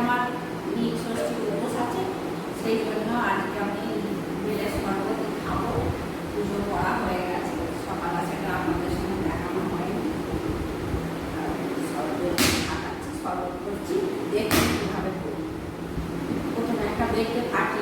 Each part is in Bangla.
আমার নীল ষষ্ঠী উপোস আছে, সেই জন্য আজকে আমি বেলের শরবত খাব। পুজো করা হয়ে গেছে, সকাল সেটা আপনাদের সঙ্গে দেখানো হয়নি। শরবত খাটাচ্ছি শরবত করছি দেখছি কীভাবে করি। প্রথমে একটা বেলকে ফাটিয়ে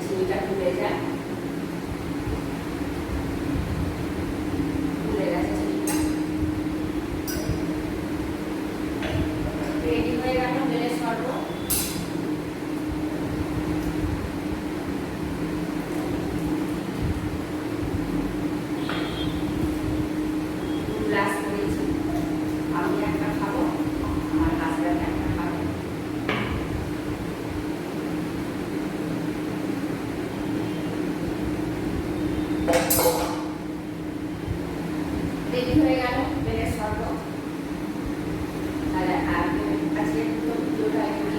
请你暂停美 pequeños regalos, ¿me algo? A la arte,